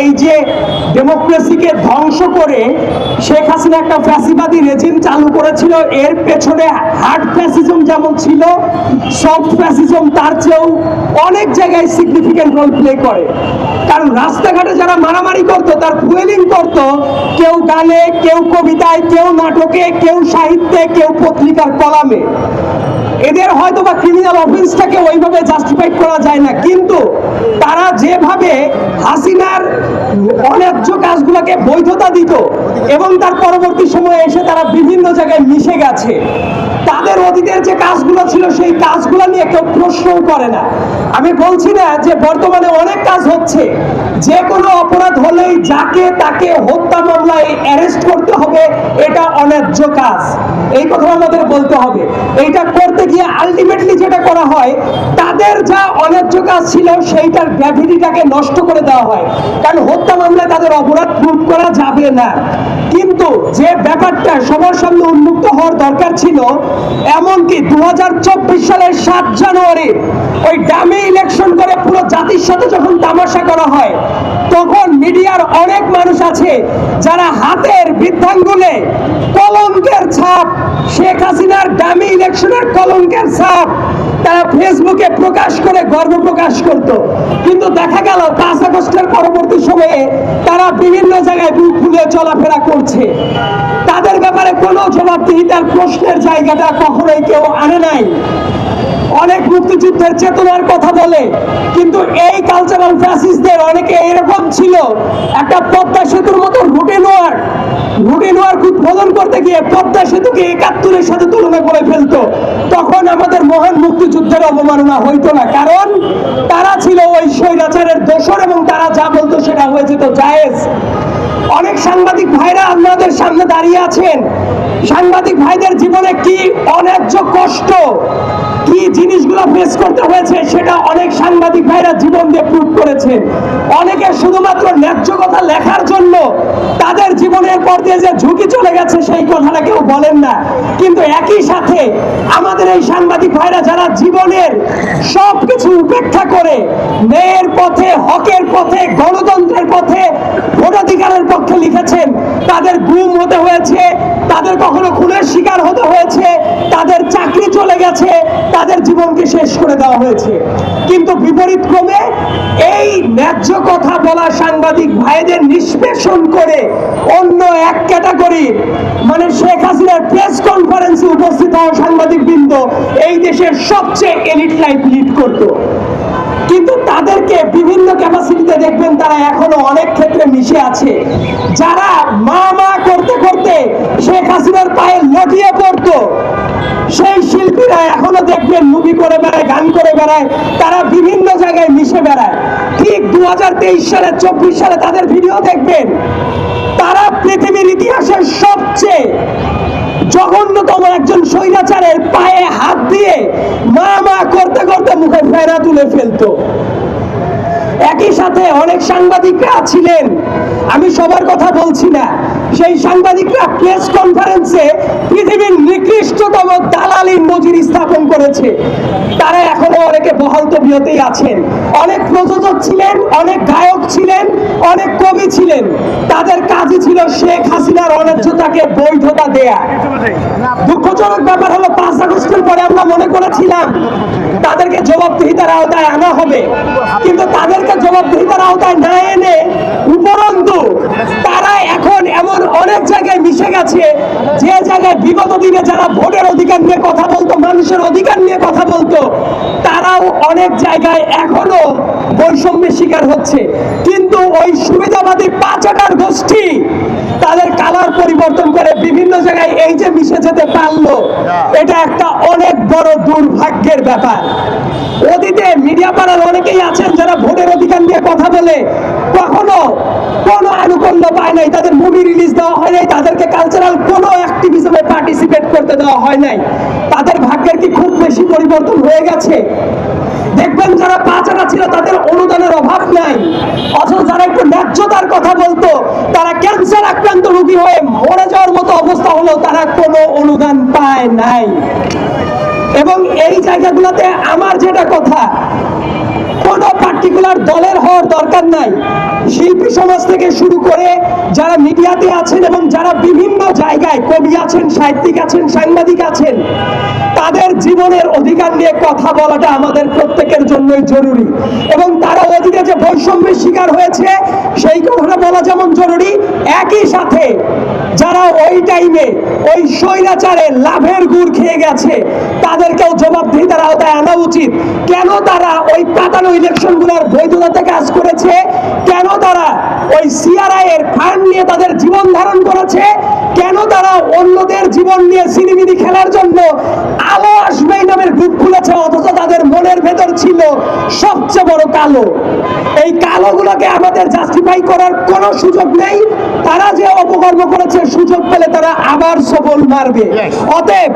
এই যে ডেমোক্রেসিকে ধ্বংস করে শেখ হাসিনা একটা ফ্যাসিবাদী রেজিম চালু করেছিল, এর পেছনে হার্ড ফ্যাসিজম যেমন ছিল সফট ফ্যাসিজম তার চেয়েও অনেক জায়গায় সিগনিফিক্যান্ট রোল প্লে করে। কারণ রাস্তাঘাটে যারা মারামারি করতো, তার ফুয়েলিং করতো, কেউ গানে, কেউ কবিতায়, কেউ নাটকে, কেউ সাহিত্যে, কেউ পত্রিকার কলামে। এদের হয়তো বা ক্রিমিনাল অফেন্সটাকে ওইভাবে জাস্টিফাইড করা যায় না। কিন্তু তারা যেভাবে হাসিনার অন্যায্য কাজগুলোকে বৈধতা দিত এবং তার পরবর্তী সময়ে এসে তারা বিভিন্ন জায়গায় মিশে গেছে, তাদের অতীতের যে কাজগুলো ছিল সেই কাজগুলো নিয়ে কেউ প্রশ্নও করে না। আমি বলছি না যে বর্তমানে অনেক কাজ হচ্ছে, যে কোনো অপরাধ হলেই যাকে তাকে হত্যা মামলায় অ্যারেস্ট করতে হবে, এটা অন্যায্য কাজ। এই কথা আমাদের বলতে হবে। এইটা করতে গিয়ে আলটিমেটলি যেটা করা হয়, তাদের যা অন্যায্য কাজ ছিল সেইটার গ্র্যাভিটিটাকে নষ্ট করে দেওয়া হয়। কারণ হত্যা মামলায় তাদের অপরাধ প্রুভ করা যাবে না। কিন্তু যে ব্যাপারটা সবার সামনে উন্মুক্ত হওয়ার দরকার ছিল, এমনকি দু হাজার চব্বিশ সালের সাত জানুয়ারি, ওই ডামি ইলেকশন করে পুরো জাতির সাথে যখন তামাশা করা হয় অনেক মানুষ আছে যারা হাতের বৃদ্ধাঙ্গুলে কলঙ্কের ছাপ, শেখ হাসিনার ডামি ইলেকশনের কলঙ্কের ছাপ তারা ফেসবুকে প্রকাশ করে গর্ব প্রকাশ করত। কিন্তু দেখা গেল পাঁচ আগস্টের পরবর্তী সময়ে তারা বিভিন্ন জায়গায় বুক খুলে চলাফেরা করছে। তাদের ব্যাপারে কোনো জবাবদিহিতার প্রশ্নের জায়গাটা কখনোই কেউ আনে নাই। মুক্তিযুদ্ধের চেতনার কথা বলে, কিন্তু এই কালচারাল ফ্যাসিস্টদের অনেকে এরকম ছিল। একটা পদ্মা সেতুর মতো রুটিন ওয়ার্ক রুটিন ওয়ার্ক উদ্বোধন করতে গিয়ে পদ্মা সেতুকে একাত্তরের সাথে তুলনা করে ফেলতো। তখন আমাদের মহান মুক্তিযুদ্ধের অবমাননা হইতো না, কারণ তারা ছিল ওই স্বৈরাচারের দোষর এবং তারা যা বলতো সেটা হয়ে যেত জায়েজ। অনেক সাংবাদিক ভাইরা আপনাদের সামনে দাঁড়িয়ে আছেন সাংবাদিক ভাইদের জীবনে কি অন্যায্য কষ্ট? কি জিনিসগুলো ফেস করতে হয়েছে সেটা অনেক সাংবাদিক ভাইরা জীবন দিয়ে প্রুভ করেছেন অনেকে শুধুমাত্র ন্যায্য কথা লেখার জন্য তাদের জীবনের পর দিয়ে যে ঝুঁকি চলে গেছে সেই কথাটা কেউ বলেন না। কিন্তু একই সাথে আমাদের এই সাংবাদিক ভাইরা যারা জীবনের সব কিছু উপেক্ষা করে, ন্যায়ের পথে, হকের পথে, গণতন্ত্রের পথে ভোটাধিকারের পক্ষে লিখেছেন, তাদের গুম হতে হয়েছে, তাদের কখনো খুনের শিকার হতে হয়েছে, তাদের চাকরি চলে গেছে, তাদের জীবনকে শেষ করে দেওয়া হয়েছে। কিন্তু বিপরীত ক্রমে এই ন্যায্য কথা বলা সাংবাদিক ভাইদের নিষ্পেষণ করে অন্য এক ক্যাটাগরি মানে শেখ হাসিনার প্রেস কনফারেন্সে উপস্থিত হওয়া সাংবাদিক বৃন্দ এই দেশের সবচেয়ে এলিট লাইফ লিড করতো। কিন্তু তাদেরকে বিভিন্ন ক্যাপাসিটিতে দেখবেন তারা এখনও অনেক ক্ষেত্রে মিশে আছে। যারা মা মা করতে করতে শেখ হাসিনার পায়ে লটিয়ে পড়তো, সেই শিল্পীরা এখনও দেখবেন মুভি করে বেড়ায়, গান করে বেড়ায়, তারা বিভিন্ন জায়গায় মিশে বেড়ায়। ঠিক দু হাজার তেইশ সালে, চব্বিশ সালে তাদের ভিডিও দেখবেন, তারা পৃথিবীর ইতিহাসের সবচেয়ে স্বৈরাচারের পায়ে হাত দিয়ে মা মা করতে করতে মুখে ফেরা তুলে ফেলতো। একই সাথে অনেক সাংবাদিকরা ছিলেন। আমি সবার কথা বলছি না। সেই সাংবাদিকরা প্রেস কনফারেন্সে পৃথিবীর নিকৃষ্টতম দালালি মজুরি স্থাপন করেছে। তারা এখনও অনেকে বহাল তবিয়তেই আছেন। অনেক প্রযোজক ছিলেন, অনেক গায়ক অনেক কবি ছিলেন। তাদের কাজই ছিল শেখ হাসিনার অন্যায্যতাকে বৈধতা দেয়া। দুঃখজনক ব্যাপার হলো, পাঁচ আগস্টের পরে আমরা মনে করেছিলাম, তাদেরকে জবাবদিহিতার আওতায় আনা হবে। কিন্তু তাদেরকে জবাবদিহিতার আওতায় না এনে, উপরন্তু তারা এখন এমন অনেক জায়গায় মিশে গেছে, যে জায়গায় বিগত দিনে যারা ভোটের অধিকার নিয়ে কথা বলতো, মানুষের অধিকার নিয়ে কথা বলতো তারাও অনেক জায়গায় এখনও বৈষম্যের শিকার হচ্ছে। কিন্তু ওই সুবিধাবাদী পাঁচাটার গোষ্ঠী তাদের কালার পরিবর্তন করে বিভিন্ন জায়গায় এই যে মিশে যেতে পারল এটা একটা অনেক বড় দুর্ভাগ্যের ব্যাপার। অতীতে মিডিয়া পাড়ার অনেকেই আছেন যারা ভোটের অধিকার নিয়ে কথা বলে। কখনো কোনো আনুকূল্য পায় নাই তাদের মুভি রিলিজ দেওয়া হয় নাই তাদেরকে কালচারাল কোনো অ্যাক্টিভিজমে পার্টিসিপেট করতে দেওয়া হয় নাই। তাদের ভাগ্যের কি খুব বেশি পরিবর্তন হয়ে গেছে? দেখবেন যারা পাচারা ছিল, তাদের অনুদানের অভাব নাই। অথচ যারা একটু ন্যায্যতার কথা বলতো, তারা ক্যান্সার আক্রান্ত রুগী হয়ে মরে যাওয়ার মতো অবস্থা হলো তারা কোনো অনুদান পায় নাই। এবং এই জায়গাগুলোতে আমার যেটা কথা কোনো পার্টিকুলার দলের হওয়ার দরকার নাই। শিল্পী সমাজ থেকে শুরু করে যারা মিডিয়াতে আছেন এবং যারা বিভিন্ন জায়গায় কবি আছেন, সাহিত্যিক আছেন, সাংবাদিক আছেন, তাদের জীবনের অধিকার নিয়ে কথা বলাটা আমাদের প্রত্যেকের জন্যই জরুরি। এবং তারা অতীতে যে বৈষম্যের শিকার হয়েছে, সেই কথাটা বলা যেমন জরুরি, একই সাথে যারা ওই টাইমে ওই স্বৈরাচারে লাভের গুড় খেয়ে গেছে, তাদেরকেও জবাবদিহিতার আওতায় আনা উচিত। কেন তারা ওই পাতানো ইলেকশনগুলোর বৈধতাতে কাজ করেছে? কেন তারা ওই সিআরআই এর ফান্ড নিয়ে তাদের জীবন ধারণ করেছে? কেন তারা অন্যদের জীবন নিয়ে সিনিমিনি খেলার জন্য আলো আসবে নামের গ্রুপ খুলেছে? অথচ তাদের মনের ভেতর ছিল সবচেয়ে বড় কালো। এই কালোগুলোকে আমাদের জাস্টিফাই করার কোনো সুযোগ নেই। তারা যে অপকর্ম করেছে সুযোগ পেলে তারা আবার সফল মারবে। অতএব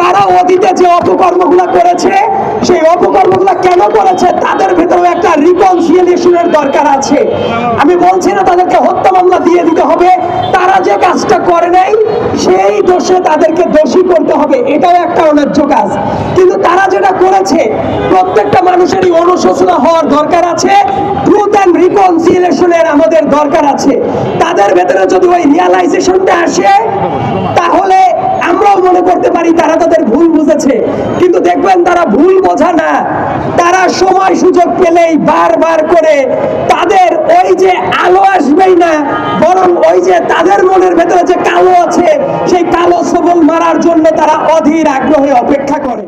তারা অতীতে যে অপকর্মগুলো করেছে সেই অপকর্মগুলো কেন করেছে তাদের ভেতরে একটা রিকনসিলিয়েশনের দরকার আছে। আমি বলছি না তাদেরকে হত্যা মামলা দিয়ে দিতে হবে তারা যে কাজটা করে নাই, সেই দোষে তাদেরকে দোষী করতে হবে। এটাও একটা অন্যায্য কাজ। কিন্তু তারা যেটা করেছে, প্রত্যেকটা মানুষেরই অনুশোচনা হওয়ার দরকার আছে ট্রুথ অ্যান্ড রিকনসিলিয়েশনের আমাদের দরকার আছে। তাদের ভেতরে যদি ওই রিয়ালাইজেশনটা আসে, তাহলে আমরাও মনে করতে পারি তারা তাদের ভুল বুঝেছে। কিন্তু দেখবেন তারা ভুল বোঝা না। তারা সময় সুযোগ পেলেই বারবার করে তাদের ওই যে আলো আসবেই না, বরং ওই যে তাদের মনের ভেতরে যে কালো আছে, সেই কালো সবল মারার জন্য তারা অধীর আগ্রহে অপেক্ষা করে।